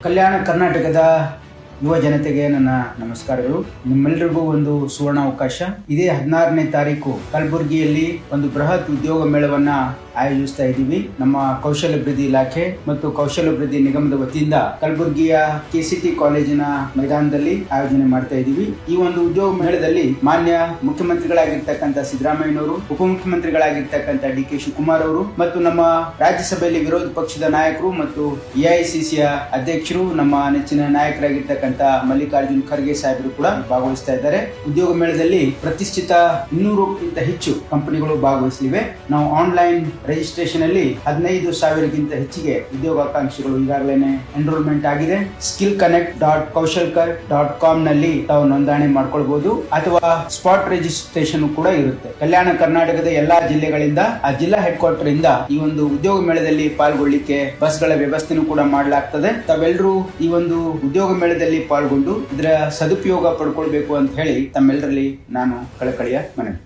ಕಲ್ಯಾಣ ಕರ್ನಾಟಕದ ಯುವ ಜನತೆಗೆ ನನ್ನ ನಮಸ್ಕಾರಗಳು. ನಿಮ್ಮೆಲ್ಲರಿಗೂ ಒಂದು ಸುವರ್ಣ ಅವಕಾಶ ಇದೇ ಹದಿನಾರನೇ ತಾರೀಕು ಕಲಬುರಗಿಯಲ್ಲಿ ಒಂದು ಬೃಹತ್ ಉದ್ಯೋಗ ಮೇಳವನ್ನ ಆಯೋಜಿಸ್ತಾ ಇದ್ದೀವಿ. ನಮ್ಮ ಕೌಶಲ್ಯಾಭಿವೃದ್ಧಿ ಇಲಾಖೆ ಮತ್ತು ಕೌಶಲ್ಯಾಭಿವೃದ್ಧಿ ನಿಗಮದ ವತಿಯಿಂದ ಕಲಬುರಗಿಯ ಕೆಸಿಟಿ ಕಾಲೇಜಿನ ಮೈದಾನದಲ್ಲಿ ಆಯೋಜನೆ ಮಾಡ್ತಾ ಇದ್ದೀವಿ. ಈ ಒಂದು ಉದ್ಯೋಗ ಮೇಳದಲ್ಲಿ ಮಾನ್ಯ ಮುಖ್ಯಮಂತ್ರಿಗಳಾಗಿರ್ತಕ್ಕಂಥ ಸಿದ್ದರಾಮಯ್ಯನವರು, ಉಪಮುಖ್ಯಮಂತ್ರಿಗಳಾಗಿರ್ತಕ್ಕಂಥ ಡಿ ಕೆ ಶಿವಕುಮಾರ್ ಅವರು ಮತ್ತು ನಮ್ಮ ರಾಜ್ಯಸಭೆಯಲ್ಲಿ ವಿರೋಧ ಪಕ್ಷದ ನಾಯಕರು ಮತ್ತು ಎಐಸಿಸಿಯ ಅಧ್ಯಕ್ಷರು, ನಮ್ಮ ನೆಚ್ಚಿನ ನಾಯಕರಾಗಿರ್ತಕ್ಕಂಥ ಮಲ್ಲಿಕಾರ್ಜುನ್ ಖರ್ಗೆ ಸಾಹೇಬರು ಕೂಡ ಭಾಗವಹಿಸ್ತಾ ಇದ್ದಾರೆ. ಉದ್ಯೋಗ ಮೇಳದಲ್ಲಿ ಪ್ರತಿಷ್ಠಿತ ಇನ್ನೂರಕ್ಕಿಂತ ಹೆಚ್ಚು ಕಂಪನಿಗಳು ಭಾಗವಹಿಸಲಿವೆ. ನಾವು ಆನ್ಲೈನ್ ರಿಜಿಸ್ಟ್ರೇಷನ್ ಅಲ್ಲಿ ಹದಿನೈದು ಸಾವಿರಕ್ಕಿಂತ ಹೆಚ್ಚಿಗೆ ಉದ್ಯೋಗಾಕಾಂಕ್ಷಿಗಳು ಈಗಾಗಲೇ ಎನ್ರೋಲ್ಮೆಂಟ್ ಆಗಿದೆ. Skill connect dot Kaushalkar dot ಕಾಮ್ನಲ್ಲಿ ತಾವು ನೋಂದಣಿ ಮಾಡ್ಕೊಳ್ಬಹುದು ಅಥವಾ ಸ್ಪಾಟ್ ರಿಜಿಸ್ಟ್ರೇಷನ್ ಕೂಡ ಇರುತ್ತೆ. ಕಲ್ಯಾಣ ಕರ್ನಾಟಕದ ಎಲ್ಲಾ ಜಿಲ್ಲೆಗಳಿಂದ, ಆ ಜಿಲ್ಲಾ ಹೆಡ್ ಕ್ವಾರ್ಟರ್ ಇಂದ ಈ ಒಂದು ಉದ್ಯೋಗ ಮೇಳದಲ್ಲಿ ಪಾಲ್ಗೊಳ್ಳಿಕ್ಕೆ ಬಸ್ಗಳ ವ್ಯವಸ್ಥೆನೂ ಕೂಡ ಮಾಡಲಾಗ್ತದೆ. ತಾವೆಲ್ಲರೂ ಈ ಒಂದು ಉದ್ಯೋಗ ಮೇಳದಲ್ಲಿ ಪಾಲ್ಗೊಂಡು ಇದರ ಸದುಪಯೋಗ ಪಡ್ಕೊಳ್ಬೇಕು ಅಂತ ಹೇಳಿ ತಮ್ಮೆಲ್ಲರಲ್ಲಿ ನಾನು ಕಳಕಳಿಯ ಮನವಿ.